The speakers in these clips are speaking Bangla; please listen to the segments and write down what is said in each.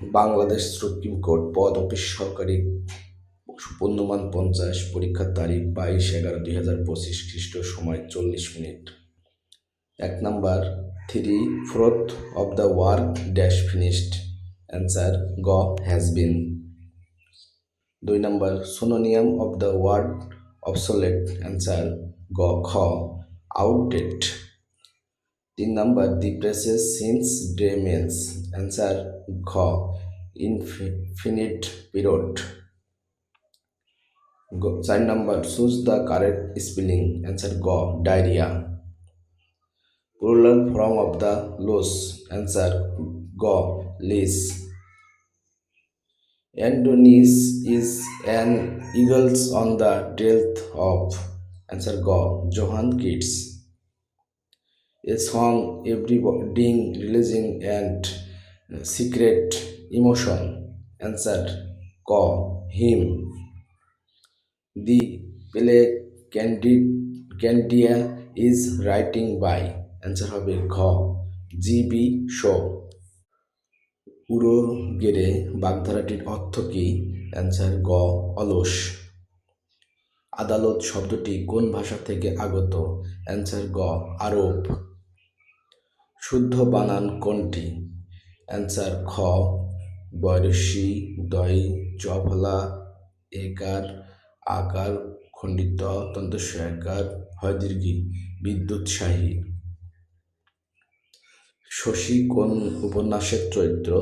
বাংলাদেশ সুপ্রিম কোর্ট পদ অফিস সহকারী পূর্ণমান পঞ্চাশ, পরীক্ষার তারিখ বাইশ এগারো দুই হাজার পঁচিশ খ্রিস্ট সময় চল্লিশ মিনিট। এক number, three fourth of the work dash finished. Answer, গ হ্যাজ বিন। দুই number, synonym of the word obsolete. Answer, গ খ আউটডেট তিন number the presses since day men's answer ঘ ইনফিনিট পিরিয়ড চার number choose the correct spelling answer গ diarrhoea plural form of the loss answer go liz Andonis is an eagles on the death of answer go Johann Keats a song everybody releasing and secret emotion answer go him the play candid candia is writing by answer হবে ঘ জিবি শো উড়ো গেড়ে বাগধারাটির অর্থ কি অ্যান্সার গ অলস আদালত শব্দটি কোন ভাষা থেকে আগত অ্যান্সার গ আরব শুদ্ধ বানান কোনটি? অ্যান্সার খ, বয়সী দয় চফলা একার, আকার, খণ্ডিত তন্তস্বয়াকার হয় দীর্ঘী বিদ্যুৎসাহী। শশী কোন উপন্যাসের চরিত্র?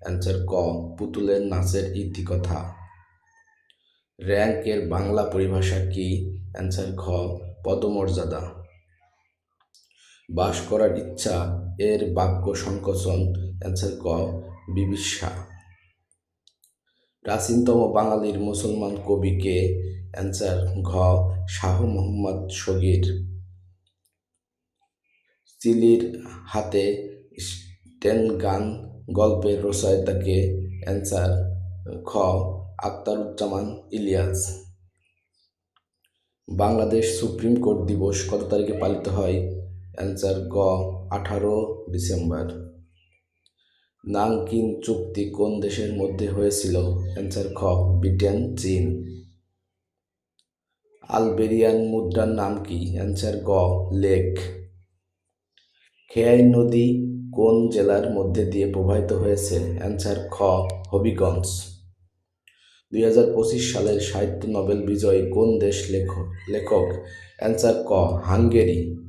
অ্যান্সার ক, পুতুলের নাচের ইতিকথা। র্যাঙ্কের বাংলা পরিভাষা কি? অ্যান্সার ঘ পদমর্যাদা। বাস করার ইচ্ছা, এর বাক্য সংকোচন, অ্যান্সার ক বিবিসা প্রাচীনতম বাঙালির মুসলমান কবিকে অ্যান্সার ঘ, শাহ মোহাম্মদ শগির। চিলির হাতে স্টেন গান গল্পের রচয়িতাকে অ্যান্সার খ আখতারুজ্জামান ইলিয়াস। বাংলাদেশ সুপ্রিম কোর্ট দিবস কত তারিখে পালিত হয়? অ্যান্সার গ, আঠারো ডিসেম্বর। নাংকিন চুক্তি কোন দেশের মধ্যে হয়েছিল? অ্যান্সার খ, ব্রিটেন, চীন। আলবেরিয়ান মুদ্রার নাম কি? অ্যান্সার গ, লেক। খেয়াই নদী কোন জেলার মধ্যে দিয়ে প্রবাহিত হয়েছে? অ্যান্সার খ, হবিগঞ্জ। দুই হাজার পঁচিশ সালের সাহিত্য নোবেল বিজয়ী কোন দেশ লেখক লেখক? অ্যান্সার ক, হাঙ্গেরি।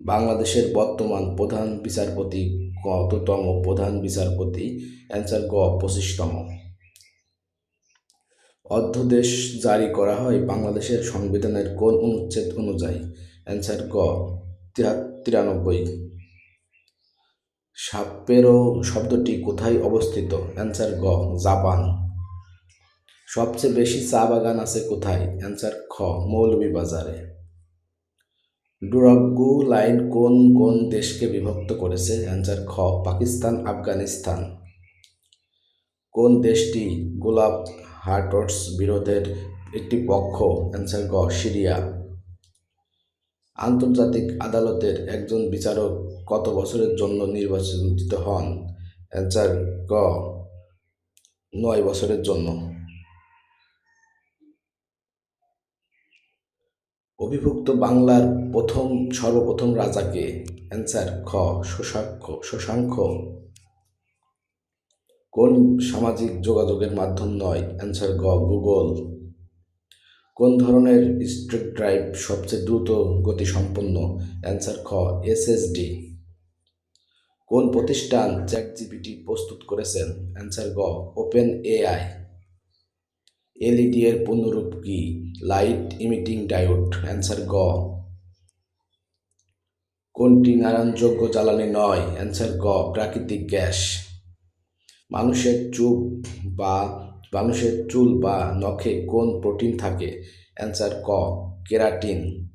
বাংলাদেশের বর্তমান প্রধান বিচারপতি কততম প্রধান বিচারপতি, অ্যান্সার গ পঁচিশতম। অধ্যাদেশ জারি করা হয় বাংলাদেশের সংবিধানের কোন অনুচ্ছেদ অনুযায়ী। অ্যান্সার গ তিরানব্বই। সাপেরো শব্দটি কোথায় অবস্থিত? অ্যান্সার গ, জাপান। সবচেয়ে বেশি চা বাগান আছে কোথায়? অ্যান্সার খ, মৌলভীবাজারে। ডুরাগ্গু লাইন কোন কোন দেশকে বিভক্ত করেছে? অ্যান্সার খ, পাকিস্তান, আফগানিস্তান। কোন দেশটি গোলাপ হার্টস বিরোধের একটি পক্ষ? অ্যান্সার গ, সিরিয়া। আন্তর্জাতিক আদালতের একজন বিচারক কত বছরের জন্য নির্বাচিত হন? অ্যান্সার গ, নয় বছরের জন্য। অভিভুক্ত বাংলার প্রথম, সর্বপ্রথম রাজাকে অ্যান্সার খ, শশাঙ্ক শশাঙ্ক। কোন সামাজিক যোগাযোগের মাধ্যম নয়? অ্যান্সার গ, গুগল। কোন ধরনের স্ট্রিক ড্রাইভ সবচেয়ে দ্রুত গতিসম্পন্ন? অ্যান্সার খ এসএসডি কোন প্রতিষ্ঠান চ্যাট জিপিটি প্রস্তুত করেছেন? অ্যান্সার গ, ওপেন এআই এলইডি এর পূর্ণরূপ কি? লাইট ইমিটিং ডায়োড অ্যান্সার গ। কোনটি নারায়ণযোগ্য জ্বালানি নয়? অ্যান্সার গ, প্রাকৃতিক গ্যাস। মানুষের চুপ বা মানুষের চুল বা নখে কোন প্রোটিন থাকে? অ্যান্সার ক, কেরাটিন।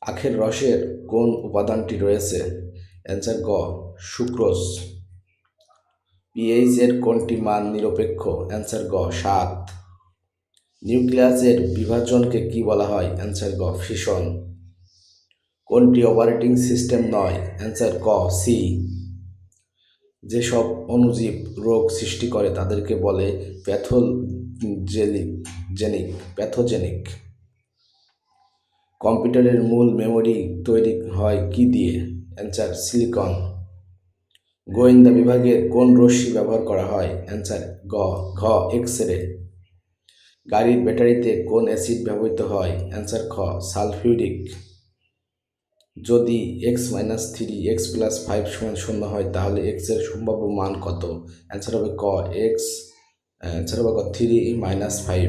আখের রসের কোন উপাদানটি রয়েছে? অ্যান্সার গ, সুক্রোজ। পিএইচ এর কোনটি মান নিরপেক্ষ? অ্যান্সার গ, সাত। নিউক্লিয়াসের বিভাজনকে কি বলা হয়? অ্যান্সার গ ফিশন কোনটি অপারেটিং সিস্টেম নয়? অ্যান্সার ক সি যেসব অণুজীব রোগ সৃষ্টি করে তাদেরকে বলে প্যাথোজেনিক জেনিক প্যাথোজেনিক। কম্পিউটারের মূল মেমোরি তৈরি হয় কি দিয়ে? অ্যান্সার সিলিকন গোয়েন্দা বিভাগে কোন রশ্মি ব্যবহার করা হয়? অ্যান্সার গ, ঘ এক্স রে গাড়ির ব্যাটারিতে কোন অ্যাসিড ব্যবহৃত হয়? অ্যান্সার খ, সালফিউরিক। যদি X minus three X plus five সমান শূন্য হয়, তাহলে এক্সের সম্ভাব্য মান কত? অ্যান্সার হবে ক এক্স অ্যান্সার হবে ক থ্রি মাইনাস ফাইভ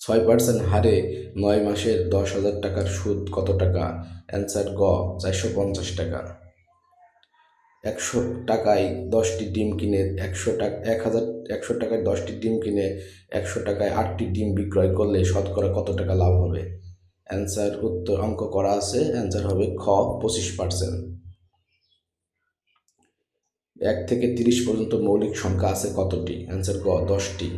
ছয় পার্সেন্ট হারে নয় মাসের দশ হাজার টাকার সুদ কত টাকা? অ্যান্সার গ, চারশো পঞ্চাশ টাকা। একশো টাকায় দশটি ডিম কিনে, একশো টাকা, এক হাজার, একশো টাকায় দশটি ডিম কিনে, একশো টাকায় আটটি ডিম বিক্রয় করলে শতকরা কত টাকা লাভ হবে? অ্যান্সার উত্তর অঙ্ক করা আছে। অ্যান্সার হবে খ, পঁচিশ পার্সেন্ট। এক থেকে তিরিশ পর্যন্ত মৌলিক সংখ্যা আছে কতটি? অ্যান্সার ক, দশটি।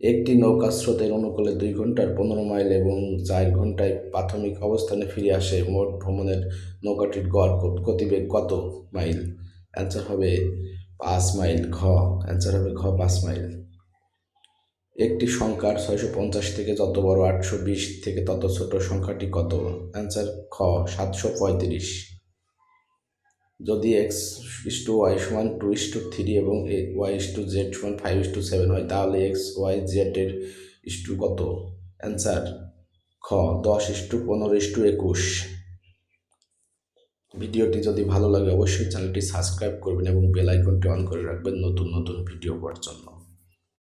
একটি নৌকা স্রোতের অনুকূলে দুই ঘণ্টার পনেরো মাইল এবং চার ঘন্টায় প্রাথমিক অবস্থানে ফিরে আসে মোট ভ্রমণের নৌকাটির গড় গতিবেগ কত মাইল? অ্যান্সার হবে পাঁচ মাইল ঘ। অ্যান্সার হবে ঘ, পাঁচ মাইল। একটি সংখ্যার ছয়শো পঞ্চাশ থেকে যত বড়, আটশো বিশ থেকে তত ছোট সংখ্যাটি কত? অ্যান্সার খ, সাতশো পঁয়ত্রিশ। যদি এক্স ইস টু ওয়াই সমান টু ইস টু থ্রি এবং ওয়াই ইস টু জেড সমান ফাইভ ইস টু সেভেন হয়, তাহলে এক্স ওয়াই জেডের ইস টু কত? অ্যান্সার খ, দশ ইস টু পনেরো ইস টু একুশ। ভিডিওটি যদি ভালো লাগে অবশ্যই চ্যানেলটি সাবস্ক্রাইব করবেন এবং বেল আইকনটি অন করে রাখবেন নতুন নতুন ভিডিও পাওয়ার জন্য।